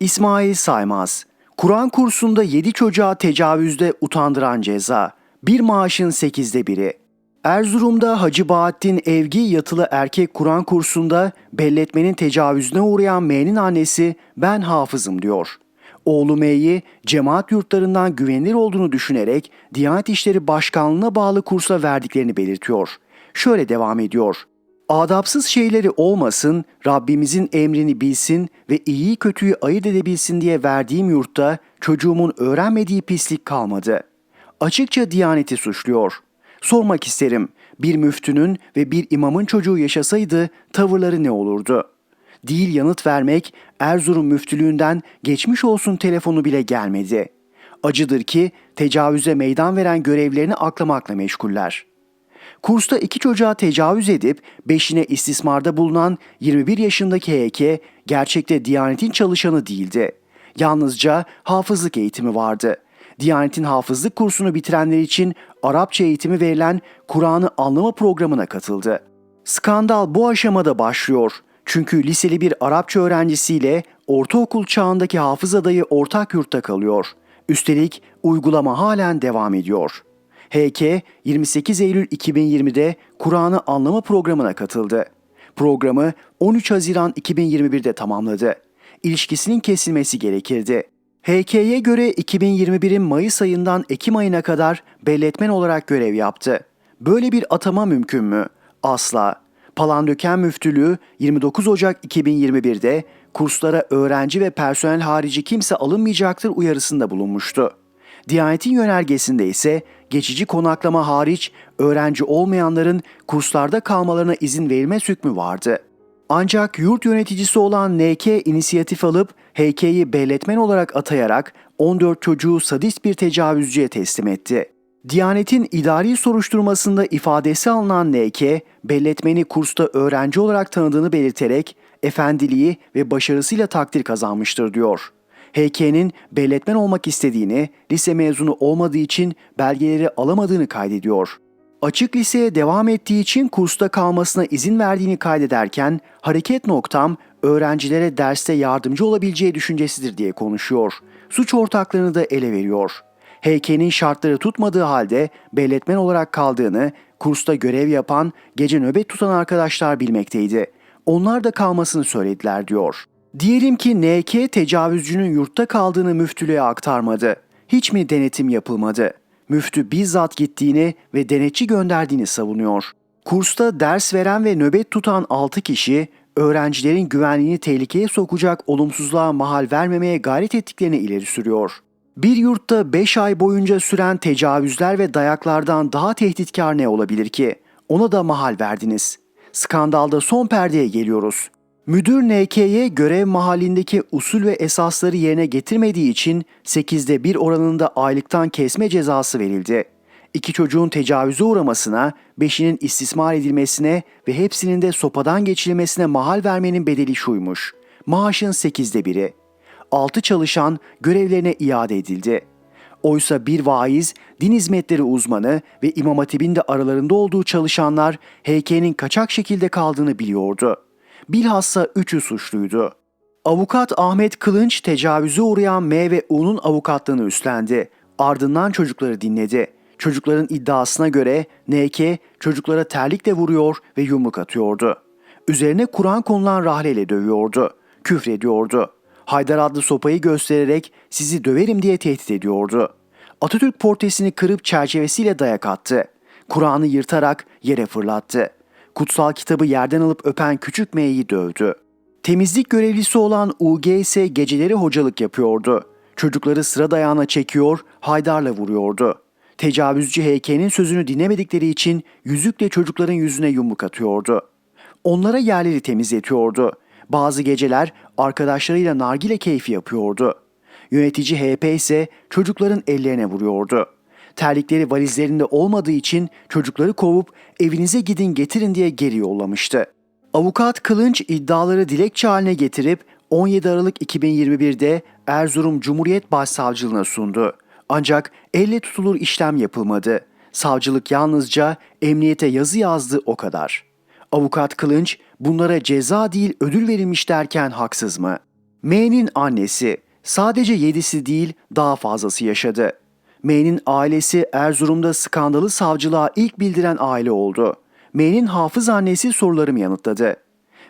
İsmail Saymaz Kur'an kursunda 7 çocuğa tecavüzde utandıran ceza. Bir maaşın sekizde biri. Erzurum'da Hacı Bahattin Evgi yatılı erkek Kur'an kursunda belletmenin tecavüzüne uğrayan M'nin annesi ben hafızım diyor. Oğlu M'yi cemaat yurtlarından güvenilir olduğunu düşünerek Diyanet İşleri Başkanlığı'na bağlı kursa verdiklerini belirtiyor. Şöyle devam ediyor. Adapsız şeyleri olmasın, Rabbimizin emrini bilsin ve iyiyi kötüyü ayırt edebilsin diye verdiğim yurtta çocuğumun öğrenmediği pislik kalmadı. Açıkça Diyaneti suçluyor. Sormak isterim, bir müftünün ve bir imamın çocuğu yaşasaydı tavırları ne olurdu? Değil yanıt vermek, Erzurum müftülüğünden geçmiş olsun telefonu bile gelmedi. Acıdır ki tecavüze meydan veren görevlerini aklamakla meşguller. Kursta iki çocuğa tecavüz edip beşine istismarda bulunan 21 yaşındaki heyke gerçekte Diyanet'in çalışanı değildi. Yalnızca hafızlık eğitimi vardı. Diyanet'in hafızlık kursunu bitirenler için Arapça eğitimi verilen Kur'an'ı anlama programına katıldı. Skandal bu aşamada başlıyor. Çünkü liseli bir Arapça öğrencisiyle ortaokul çağındaki hafız adayı ortak yurtta kalıyor. Üstelik uygulama halen devam ediyor. HK 28 Eylül 2020'de Kur'an'ı anlama programına katıldı. Programı 13 Haziran 2021'de tamamladı. İlişkisinin kesilmesi gerekirdi. HK'ye göre 2021'in Mayıs ayından Ekim ayına kadar belletmen olarak görev yaptı. Böyle bir atama mümkün mü? Asla. Palandöken Müftülüğü 29 Ocak 2021'de kurslara öğrenci ve personel harici kimse alınmayacaktır uyarısında bulunmuştu. Diyanetin yönergesinde ise geçici konaklama hariç öğrenci olmayanların kurslarda kalmalarına izin verilme hükmü vardı. Ancak yurt yöneticisi olan NK inisiyatif alıp HK'yi belletmen olarak atayarak 14 çocuğu sadist bir tecavüzcüye teslim etti. Diyanet'in idari soruşturmasında ifadesi alınan NK, belletmeni kursta öğrenci olarak tanıdığını belirterek efendiliği ve başarısıyla takdir kazanmıştır diyor. HK'nin belletmen olmak istediğini, lise mezunu olmadığı için belgeleri alamadığını kaydediyor. Açık liseye devam ettiği için kursta kalmasına izin verdiğini kaydederken hareket noktam öğrencilere derste yardımcı olabileceği düşüncesidir diye konuşuyor. Suç ortaklarını da ele veriyor. HK'nin şartları tutmadığı halde belletmen olarak kaldığını kursta görev yapan, gece nöbet tutan arkadaşlar bilmekteydi. Onlar da kalmasını söylediler diyor. Diyelim ki NK tecavüzcünün yurtta kaldığını müftülüğe aktarmadı. Hiç mi denetim yapılmadı? Müftü bizzat gittiğini ve denetçi gönderdiğini savunuyor. Kursta ders veren ve nöbet tutan 6 kişi öğrencilerin güvenliğini tehlikeye sokacak olumsuzluğa mahal vermemeye gayret ettiklerini ileri sürüyor. Bir yurtta 5 ay boyunca süren tecavüzler ve dayaklardan daha tehditkar ne olabilir ki? Ona da mahal verdiniz. Skandalda son perdeye geliyoruz. Müdür NK'ye görev mahallindeki usul ve esasları yerine getirmediği için 8'de 1 oranında aylıktan kesme cezası verildi. İki çocuğun tecavüze uğramasına, beşinin istismar edilmesine ve hepsinin de sopadan geçirilmesine mahal vermenin bedeli şuymuş. Maaşın 8'de biri. 6 çalışan görevlerine iade edildi. Oysa bir vaiz, din hizmetleri uzmanı ve İmam Hatip'in de aralarında olduğu çalışanlar HK'nin kaçak şekilde kaldığını biliyordu. Bilhassa üçü suçluydu. Avukat Ahmet Kılınç tecavüze uğrayan M ve U'nun avukatlığını üstlendi. Ardından çocukları dinledi. Çocukların iddiasına göre NK çocuklara terlikle vuruyor ve yumruk atıyordu. Üzerine Kur'an konulan rahleyle dövüyordu. Küfrediyordu. Haydar adlı sopayı göstererek sizi döverim diye tehdit ediyordu. Atatürk portresini kırıp çerçevesiyle dayak attı. Kur'an'ı yırtarak yere fırlattı. Kutsal kitabı yerden alıp öpen küçük M'yi dövdü. Temizlik görevlisi olan UG ise geceleri hocalık yapıyordu. Çocukları sıra dayağına çekiyor, Haydar'la vuruyordu. Tecavüzcü heykelin sözünü dinlemedikleri için yüzükle çocukların yüzüne yumruk atıyordu. Onlara yerleri temizletiyordu. Bazı geceler arkadaşlarıyla nargile keyfi yapıyordu. Yönetici HP ise çocukların ellerine vuruyordu. Terlikleri valizlerinde olmadığı için çocukları kovup evinize gidin getirin diye geri yollamıştı. Avukat Kılınç iddiaları dilekçe haline getirip 17 Aralık 2021'de Erzurum Cumhuriyet Başsavcılığına sundu. Ancak elle tutulur işlem yapılmadı. Savcılık yalnızca emniyete yazı yazdı o kadar. Avukat Kılınç bunlara ceza değil ödül verilmiş derken haksız mı? M'nin annesi sadece yedisi değil daha fazlası yaşadı. M'nin ailesi Erzurum'da skandalı savcılığa ilk bildiren aile oldu. M'nin hafız annesi sorularımı yanıtladı.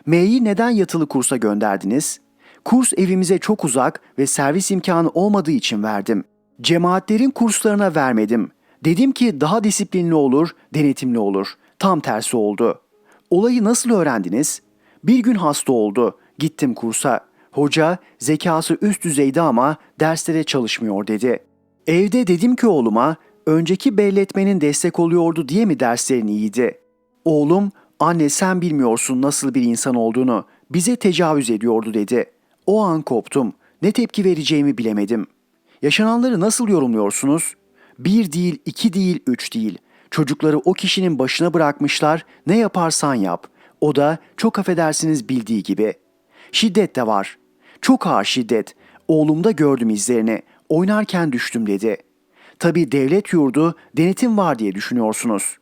M'yi neden yatılı kursa gönderdiniz? Kurs evimize çok uzak ve servis imkanı olmadığı için verdim. Cemaatlerin kurslarına vermedim. Dedim ki daha disiplinli olur, denetimli olur. Tam tersi oldu. Olayı nasıl öğrendiniz? Bir gün hasta oldu. Gittim kursa. Hoca zekası üst düzeyde ama derslere çalışmıyor dedi. Evde dedim ki oğluma önceki belletmenin destek oluyordu diye mi derslerin iyiydi? Oğlum anne sen bilmiyorsun nasıl bir insan olduğunu bize tecavüz ediyordu dedi. O an koptum. Ne tepki vereceğimi bilemedim. Yaşananları nasıl yorumluyorsunuz? Bir değil, iki değil, üç değil. Çocukları o kişinin başına bırakmışlar, ne yaparsan yap. O da çok affedersiniz bildiği gibi. Şiddet de var. Çok ağır şiddet. Oğlumda gördüm izlerini. Oynarken düştüm dedi. Tabii devlet yurdu, denetim var diye düşünüyorsunuz.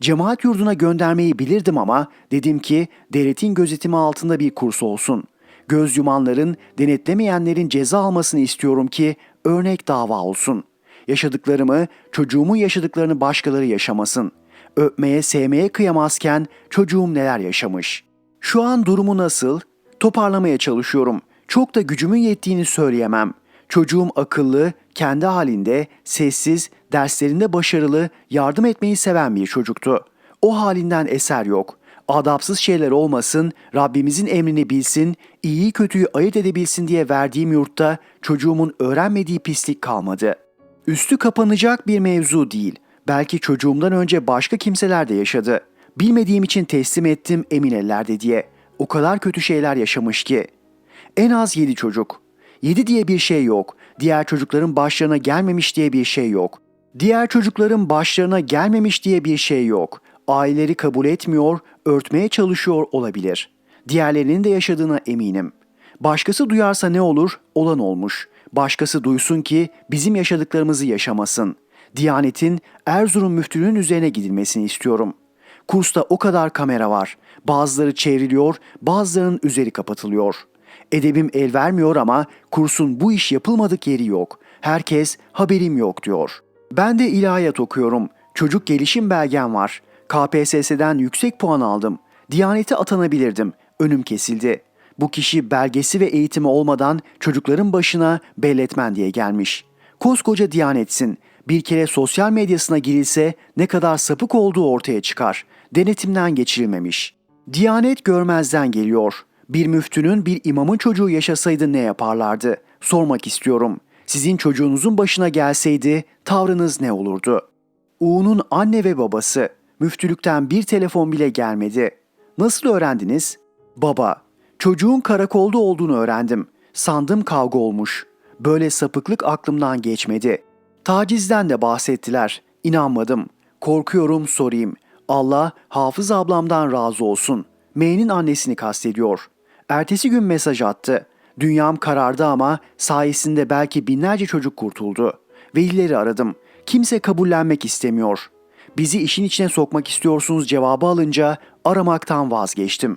Cemaat yurduna göndermeyi bilirdim ama dedim ki devletin gözetimi altında bir kurs olsun. Göz yumanların, denetlemeyenlerin ceza almasını istiyorum ki örnek dava olsun. Yaşadıklarımı, çocuğumun yaşadıklarını başkaları yaşamasın. Öpmeye, sevmeye kıyamazken çocuğum neler yaşamış. Şu an durumu nasıl? Toparlamaya çalışıyorum. Çok da gücümün yettiğini söyleyemem. Çocuğum akıllı, kendi halinde, sessiz, derslerinde başarılı, yardım etmeyi seven bir çocuktu. O halinden eser yok. Adapsız şeyler olmasın, Rabbimizin emrini bilsin, iyiyi kötüyü ayırt edebilsin diye verdiğim yurtta çocuğumun öğrenmediği pislik kalmadı. Üstü kapanacak bir mevzu değil. Belki çocuğumdan önce başka kimseler de yaşadı. Bilmediğim için teslim ettim emin ellerde diye. O kadar kötü şeyler yaşamış ki. En az yedi çocuk. Yedi diye bir şey yok. Diğer çocukların başlarına gelmemiş diye bir şey yok. Diğer çocukların başlarına gelmemiş diye bir şey yok. Aileleri kabul etmiyor, örtmeye çalışıyor olabilir. Diğerlerinin de yaşadığına eminim. Başkası duyarsa ne olur? Olan olmuş. Başkası duysun ki bizim yaşadıklarımızı yaşamasın. Diyanetin Erzurum müftülüğünün üzerine gidilmesini istiyorum. Kursta o kadar kamera var. Bazıları çevriliyor, bazılarının üzeri kapatılıyor. Edebim el vermiyor ama kursun bu iş yapılmadık yeri yok. Herkes haberim yok diyor. Ben de ilahiyat okuyorum. Çocuk gelişim belgem var. KPSS'den yüksek puan aldım. Diyanete atanabilirdim. Önüm kesildi. Bu kişi belgesi ve eğitimi olmadan çocukların başına belletmen diye gelmiş. Koskoca diyanetsin. Bir kere sosyal medyasına girilse ne kadar sapık olduğu ortaya çıkar. Denetimden geçirilmemiş. Diyanet görmezden geliyor. Bir müftünün bir imamın çocuğu yaşasaydı ne yaparlardı? Sormak istiyorum. Sizin çocuğunuzun başına gelseydi tavrınız ne olurdu? U'nun anne ve babası. Müftülükten bir telefon bile gelmedi. Nasıl öğrendiniz? Baba, çocuğun karakolda olduğunu öğrendim. Sandım kavga olmuş. Böyle sapıklık aklımdan geçmedi. Tacizden de bahsettiler. İnanmadım. Korkuyorum sorayım. Allah Hafız ablamdan razı olsun. M'nin annesini kastediyor. Ertesi gün mesaj attı. Dünyam karardı ama sayesinde belki binlerce çocuk kurtuldu. Velileri aradım. Kimse kabullenmek istemiyor. Bizi işin içine sokmak istiyorsunuz cevabı alınca aramaktan vazgeçtim.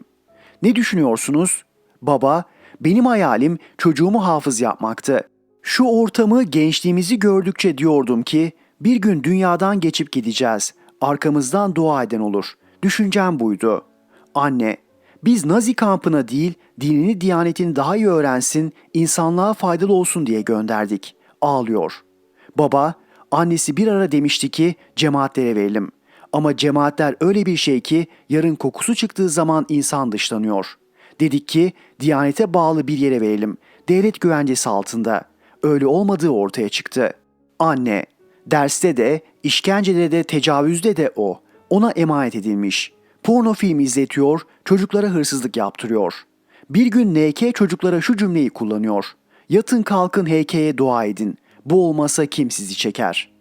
Ne düşünüyorsunuz? Baba, benim hayalim çocuğumu hafız yapmaktı. Şu ortamı gençliğimizi gördükçe diyordum ki bir gün dünyadan geçip gideceğiz. Arkamızdan dua eden olur. Düşüncem buydu. Anne, biz Nazi kampına değil, dinini diyanetini daha iyi öğrensin, insanlığa faydalı olsun diye gönderdik. Ağlıyor. Baba, annesi bir ara demişti ki cemaatlere verelim. Ama cemaatler öyle bir şey ki yarın kokusu çıktığı zaman insan dışlanıyor. Dedik ki diyanete bağlı bir yere verelim. Devlet güvencesi altında. Öyle olmadığı ortaya çıktı. Anne, derste de, işkencede de, tecavüzde de o. Ona emanet edilmiş. Porno film izletiyor, çocuklara hırsızlık yaptırıyor. Bir gün NK çocuklara şu cümleyi kullanıyor. Yatın kalkın heykeye dua edin. Bu olmasa kim sizi çeker?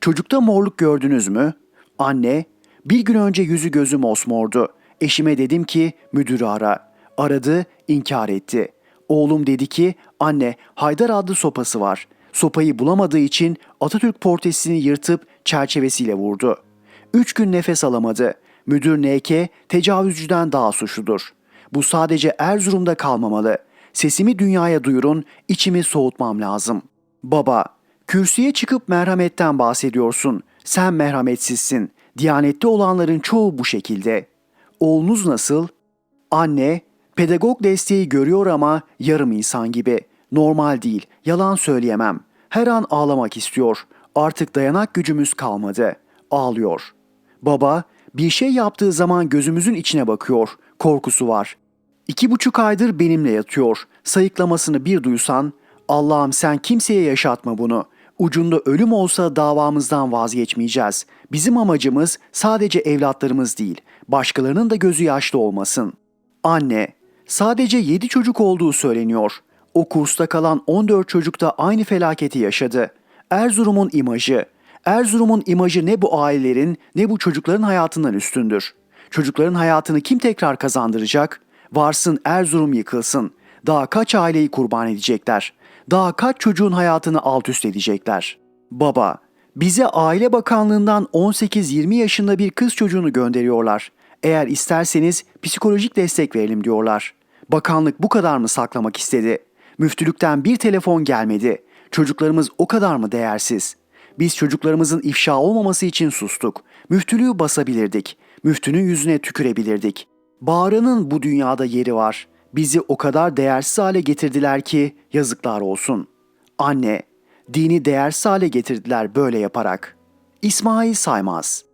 Çocukta morluk gördünüz mü? Anne, bir gün önce yüzü gözü mosmordu. Eşime dedim ki müdürü ara. Aradı, inkar etti. Oğlum dedi ki anne Haydar adlı sopası var. Sopayı bulamadığı için Atatürk portresini yırtıp çerçevesiyle vurdu. Üç gün nefes alamadı. Müdür NK tecavüzcüden daha suçludur. Bu sadece Erzurum'da kalmamalı. Sesimi dünyaya duyurun, içimi soğutmam lazım. Baba, kürsüye çıkıp merhametten bahsediyorsun. Sen merhametsizsin. Diyanetli olanların çoğu bu şekilde. Oğlunuz nasıl? Anne, pedagog desteği görüyor ama yarım insan gibi. Normal değil, yalan söyleyemem. Her an ağlamak istiyor. Artık dayanak gücümüz kalmadı. Ağlıyor. Baba, bir şey yaptığı zaman gözümüzün içine bakıyor. Korkusu var. İki buçuk aydır benimle yatıyor. Sayıklamasını bir duysan, Allah'ım sen kimseye yaşatma bunu. Ucunda ölüm olsa davamızdan vazgeçmeyeceğiz. Bizim amacımız sadece evlatlarımız değil, başkalarının da gözü yaşlı olmasın. Anne, sadece 7 çocuk olduğu söyleniyor. O kursta kalan 14 çocuk da aynı felaketi yaşadı. Erzurum'un imajı. Erzurum'un imajı ne bu ailelerin ne bu çocukların hayatından üstündür. Çocukların hayatını kim tekrar kazandıracak? Varsın Erzurum yıkılsın. Daha kaç aileyi kurban edecekler? Daha kaç çocuğun hayatını alt üst edecekler? Baba, bize Aile Bakanlığından 18-20 yaşında bir kız çocuğunu gönderiyorlar. Eğer isterseniz psikolojik destek verelim diyorlar. Bakanlık bu kadar mı saklamak istedi? Müftülükten bir telefon gelmedi. Çocuklarımız o kadar mı değersiz? Biz çocuklarımızın ifşa olmaması için sustuk. Müftülüğü basabilirdik. Müftünün yüzüne tükürebilirdik. Bağrı'nın bu dünyada yeri var. Bizi o kadar değersiz hale getirdiler ki yazıklar olsun. Anne, dini değersiz hale getirdiler böyle yaparak. İsmail Saymaz